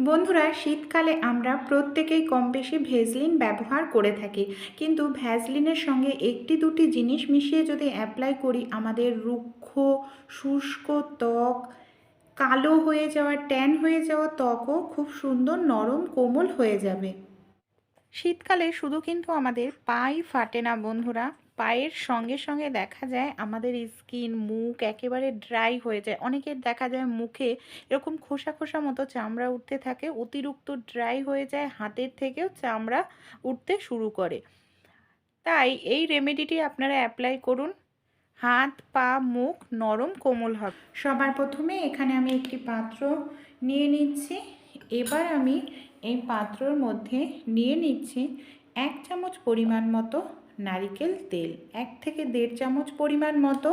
বন্ধুরা, শীতকালে আমরা প্রত্যেকেই কম বেশি ভেজলিন ব্যবহার করে থাকি। কিন্তু ভ্যাজলিনের সঙ্গে একটি দুটি জিনিস মিশিয়ে যদি অ্যাপ্লাই করি, আমাদের রুক্ষ, শুষ্ক ত্বক, কালো হয়ে যাওয়া ট্যান হয়ে যাওয়া ত্বকও খুব সুন্দর নরম, কোমল হয়ে যাবে। শীতকালে শুধু কিন্তু আমাদের পাই ফাটে না বন্ধুরা। পায়ের সঙ্গে সঙ্গে দেখা যায় আমাদের স্কিন মুখ একেবারে ড্রাই হয়ে যায়। অনেকের দেখা যায় মুখে এরকম খোসা খোসা মতো চামড়া উঠতে থাকে, অতিরিক্ত ড্রাই হয়ে যায়, হাতের থেকেও চামড়া উঠতে শুরু করে। তাই এই রেমেডিটি আপনারা অ্যাপ্লাই করুন। হাত, পা, মুখ নরম, কোমল হবে। সবার প্রথমে এখানে আমি একটি পাত্র নিয়ে নিচ্ছি। এবার আমি এই পাত্রর মধ্যে নিয়ে নিচ্ছি এক চামচ পরিমাণ মতো নারিকেল তেল। এক থেকে দেড় চামচ পরিমাণ মতো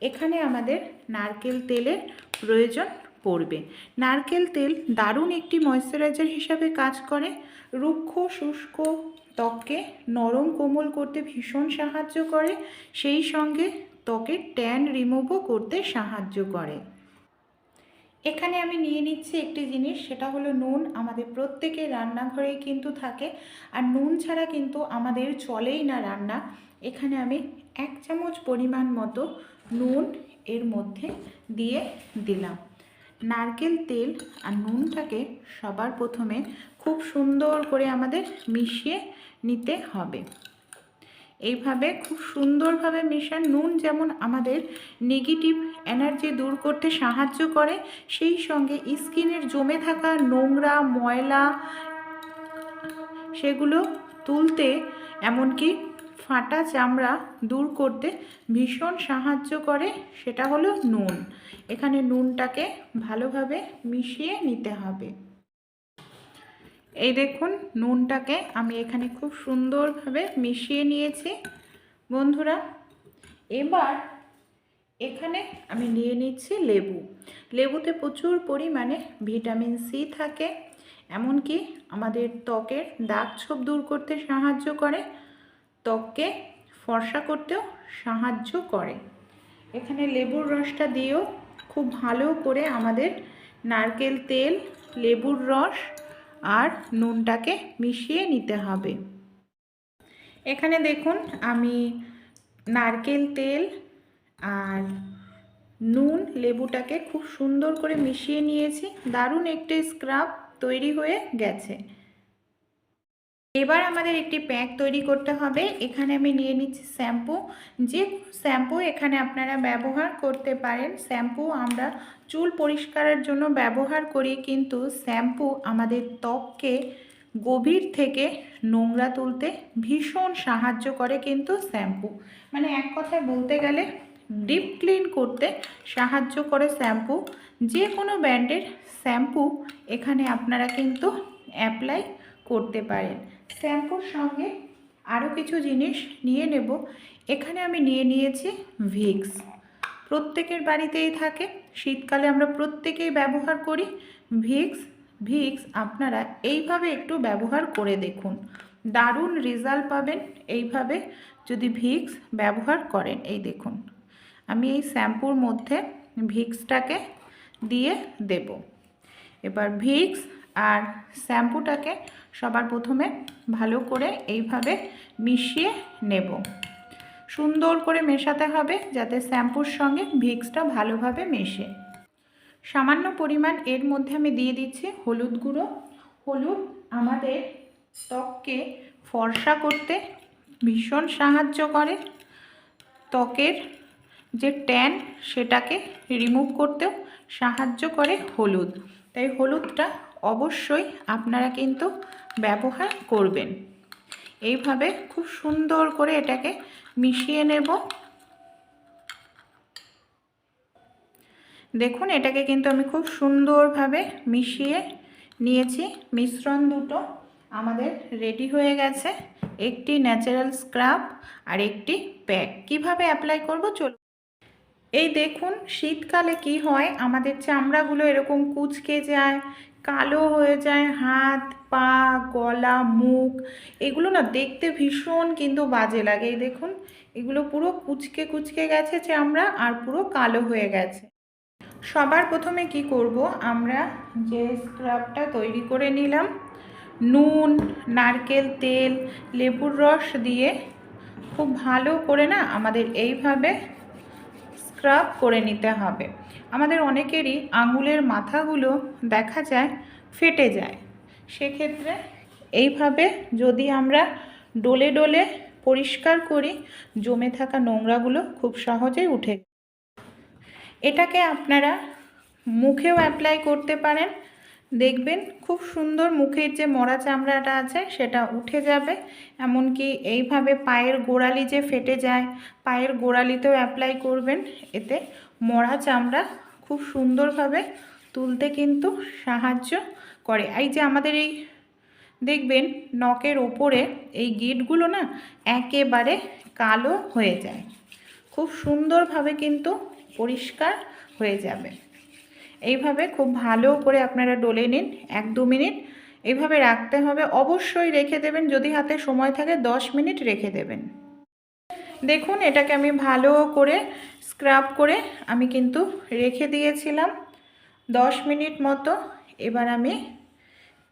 এখানে আমাদের নারকেল তেলের প্রয়োজন পড়বে। নারকেল তেল দারুণ একটি ময়শ্চারাইজার হিসাবে কাজ করে। রুক্ষ, শুষ্ক ত্বককে নরম কোমল করতে ভীষণ সাহায্য করে। সেই সঙ্গে ত্বকের ট্যান রিমুভও করতে সাহায্য করে। এখানে আমি নিয়ে নিচ্ছি একটি জিনিস, সেটা হলো নুন। আমাদের প্রত্যেকের রান্নাঘরেই কিন্তু থাকে। আর নুন ছাড়া কিন্তু আমাদের চলেই না রান্না। এখানে আমি এক চামচ পরিমাণ মতো নুন এর মধ্যে দিয়ে দিলাম। নারকেল তেল আর নুনটাকে সবার প্রথমে খুব সুন্দর করে আমাদের মিশিয়ে নিতে হবে। এইভাবে খুব সুন্দরভাবে মেশান নুন যেমন আমাদের নেগেটিভ এনার্জি দূর করতে সাহায্য করে, সেই সঙ্গে স্কিনের জমে থাকা নোংরা, ময়লা সেগুলো তুলতে এমনকি ফাটা চামড়া দূর করতে ভীষণ সাহায্য করে, সেটা হলো নুন। এখানে নুনটাকে ভালোভাবে মিশিয়ে নিতে হবে। এই দেখুন, নুনটাকে আমি এখানে খুব সুন্দরভাবে মিশিয়ে নিয়েছি, বন্ধুরা। এবার এখানে আমি নিয়ে নিচ্ছি লেবু। লেবুতে প্রচুর পরিমাণে ভিটামিন সি থাকে, এমনকি আমাদের ত্বকের দাগ ছোপ দূর করতে সাহায্য করে, ত্বককে ফর্সা করতেও সাহায্য করে। এখানে লেবুর রসটা দিয়েও খুব ভালো করে আমাদের নারকেল তেল, লেবুর রস আর নুনটাকে মিশিয়ে নিতে হবে। এখানে দেখুন, আমি নারকেল তেল আর নুন লেবুটাকে খুব সুন্দর করে মিশিয়ে নিয়েছি। দারুণ একটি স্ক্রাব তৈরি হয়ে গেছে। এবার আমাদের একটি প্যাক তৈরি করতে হবে। এখানে আমি নিয়ে নিচ্ছি শ্যাম্পু যে শ্যাম্পু এখানে আপনারা ব্যবহার করতে পারেন শ্যাম্পু আমরা চুল পরিষ্কারের জন্য ব্যবহার করি, কিন্তু শ্যাম্পু আমাদের ত্বককে গভীর থেকে নোংরা তুলতে ভীষণ সাহায্য করে কিন্তু শ্যাম্পু মানে এক কথায় বলতে গেলে ডিপ ক্লিন করতে সাহায্য করে শ্যাম্পু যে কোনো ব্র্যান্ডের শ্যাম্পু এখানে আপনারা কিন্তু অ্যাপ্লাই করতে পারেন। শ্যাম্পুর সঙ্গে আরও কিছু জিনিস নিয়ে নেব। এখানে আমি নিয়ে নিয়েছি ভিক্স। প্রত্যেকের বাড়িতেই থাকে। শীতকালে আমরা প্রত্যেকেই ব্যবহার করি ভিক্স। ভিক্স আপনারা এইভাবে একটু ব্যবহার করে দেখুন। দারুণ রেজাল্ট পাবেন এইভাবে যদি ভিক্স ব্যবহার করেন। এই দেখুন, আমি এই শ্যাম্পুর মধ্যে ভিক্সটাকে দিয়ে দেব। এবার ভিক্স আর শ্যাম্পুটাকে সবার প্রথমে ভালো করে এইভাবে মিশিয়ে নেব। সুন্দর করে মেশাতে হবে যাতে শ্যাম্পুর সঙ্গে ভিক্সটা ভালোভাবে মেশে। সামান্য পরিমাণ এর মধ্যে আমি দিয়ে দিচ্ছি হলুদ গুঁড়ো। হলুদ আমাদের ত্বককে ফর্সা করতে ভীষণ সাহায্য করে। ত্বকের যে ট্যান সেটাকে রিমুভ করতেও সাহায্য করে হলুদ। তাই হলুদটা অবশ্যই আপনারা কিন্তু ব্যবহার করবেন। এইভাবে খুব সুন্দর করে এটাকে মিশিয়ে নেব। দেখুন, এটাকে কিন্তু আমি খুব সুন্দরভাবে মিশিয়ে নিয়েছি। মিশ্রণ দুটো আমাদের রেডি হয়ে গেছে। একটি ন্যাচারাল স্ক্রাব আর একটি প্যাক কীভাবে অ্যাপ্লাই করব? চল এই দেখুন, শীতকালে কি হয়? আমাদের চামড়াগুলো এরকম কুচকে যায় কালো হয়ে যায়, হাত, পা, গলা, মুখ। এগুলো না দেখতে ভীষণ কিন্তু বাজে লাগে দেখুন। এগুলো পুরো কুচকে কুচকে গেছে যে আমরা আর পুরো কালো হয়ে গেছে। সবার প্রথমে কি করব? আমরা যে স্ক্রাবটা তৈরি করে নিলাম, নুন, নারকেল, তেল, লেবুর রস দিয়ে খুব ভালো করে না আমাদের এইভাবে স্ক্রাব করে নিতে হবে। আমাদের অনেকেরই আঙুলের মাথাগুলো দেখা যায়, ফেটে যায়। সেক্ষেত্রে এইভাবে যদি আমরা ডোলে ডলে পরিষ্কার করি, জমে থাকা নোংরাগুলো খুব সহজেই উঠে এটাকে আপনারা মুখেও অ্যাপ্লাই করতে পারেন। দেখবেন খুব সুন্দর মুখের যে মরা চামড়াটা আছে, সেটা উঠে যাবে। এমনকি এইভাবে পায়ের গোড়ালি যে ফেটে যায়, পায়ের গোড়ালিতেও অ্যাপ্লাই করবেন। এতে মরা চামড়া খুব সুন্দরভাবে তুলতে কিন্তু সাহায্য করে। এই যে আমাদের এই দেখবেন নখের ওপরে এই গিটগুলো না একেবারে কালো হয়ে যায়। খুব সুন্দরভাবে কিন্তু পরিষ্কার হয়ে যাবে। এইভাবে খুব ভালো করে আপনারা ডলে নিন, এক দু মিনিট। এইভাবে রাখতে হবে। অবশ্যই রেখে দেবেন। যদি হাতে সময় থাকে দশ মিনিট রেখে দেবেন। দেখুন এটাকে আমি ভালো করে স্ক্রাব করে আমি কিন্তু রেখে দিয়েছিলাম দশ মিনিট মতো। এবার আমি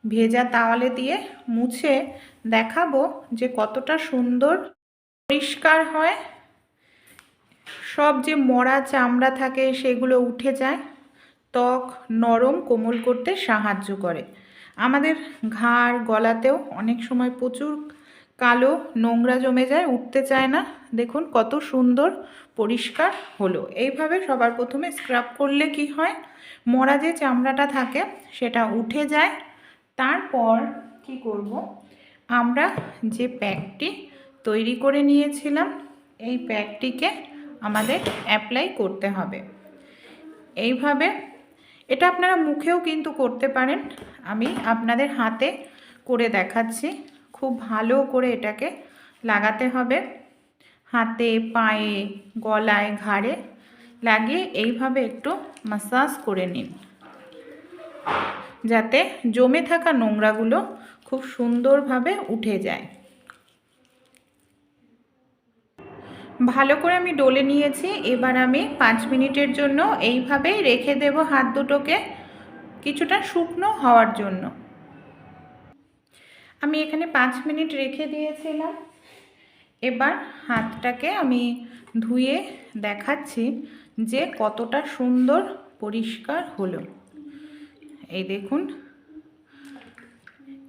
ভেজা তাওয়ালে দিয়ে মুছে দেখাবো যে কতটা সুন্দর পরিষ্কার হয়। সব যে মরা চামড়া থাকে সেগুলো উঠে যায়। ত্বক নরম, কোমল করতে সাহায্য করে। আমাদের ঘাড় গলাতেও অনেক সময় প্রচুর কালো নোংরা জমে যায়, উঠতে চায় না। দেখুন কত সুন্দর পরিষ্কার হলো। এইভাবে সবার প্রথমে স্ক্রাব করলে কি হয়? মরা যে চামড়াটা থাকে, সেটা উঠে যায়। তারপর কি করব? আমরা যে প্যাকটি তৈরি করে নিয়েছিলাম, এই প্যাকটিকে আমাদের অ্যাপ্লাই করতে হবে। এইভাবে, এটা আপনারা মুখেও কিন্তু করতে পারেন। আমি আপনাদের হাতে করে দেখাচ্ছি। খুব ভালো করে এটাকে লাগাতে হবে। হাতে, পায়ে, গলায়, ঘাড়ে লাগিয়ে এইভাবে একটু মাসাজ করে নিন। যাতে জমে থাকা নোংরাগুলো খুব সুন্দরভাবে উঠে যায়। ভালো করে আমি ডলে নিয়েছি, এবার আমি পাঁচ মিনিটের জন্য এইভাবেই রেখে দেব হাত দুটোকে কিছুটা শুকনো হওয়ার জন্য। আমি এখানে পাঁচ মিনিট রেখে দিয়েছিলাম। এবার হাতটাকে আমি ধুয়ে দেখাচ্ছি যে কতটা সুন্দর পরিষ্কার হলো। এই দেখুন।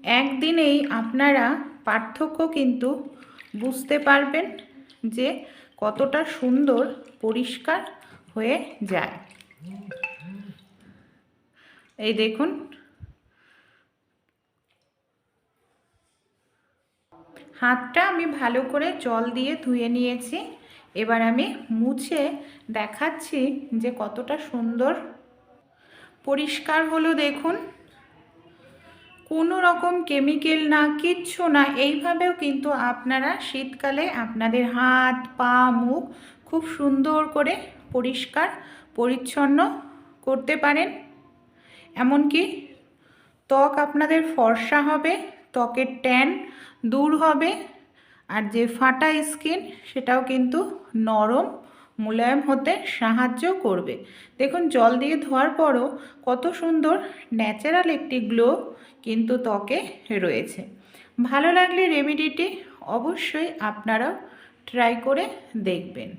একদিনেই আপনারা পার্থক্য কিন্তু বুঝতে পারবেন যে কতটা সুন্দর পরিষ্কার হয়ে যায়। এই দেখুন। হাতটা আমি ভালো করে জল দিয়ে ধুয়ে নিয়েছি। এবার আমি মুছে দেখাচ্ছি যে কতটা সুন্দর। পরিষ্কার হলো দেখুন। কোনো রকম কেমিক্যাল না, কিচ্ছু না। এইভাবেও কিন্তু আপনারা শীতকালে আপনাদের হাত, পা, মুখ খুব সুন্দর করে পরিষ্কার, পরিচ্ছন্ন করতে পারেন। এমনকি ত্বক আপনাদের ফর্সা হবে, ত্বকের ট্যান দূর হবে আর যে ফাটা স্কিন সেটাও কিন্তু নরম, মোলায়েম হতে সাহায্য করবে। দেখুন, জল দিয়ে ধোয়ার পরও কত সুন্দর ন্যাচারাল একটি গ্লো কিন্তু ত্বকে রয়েছে। ভালো লাগলে রেমিডিটি অবশ্যই আপনারাও ট্রাই করে দেখবেন।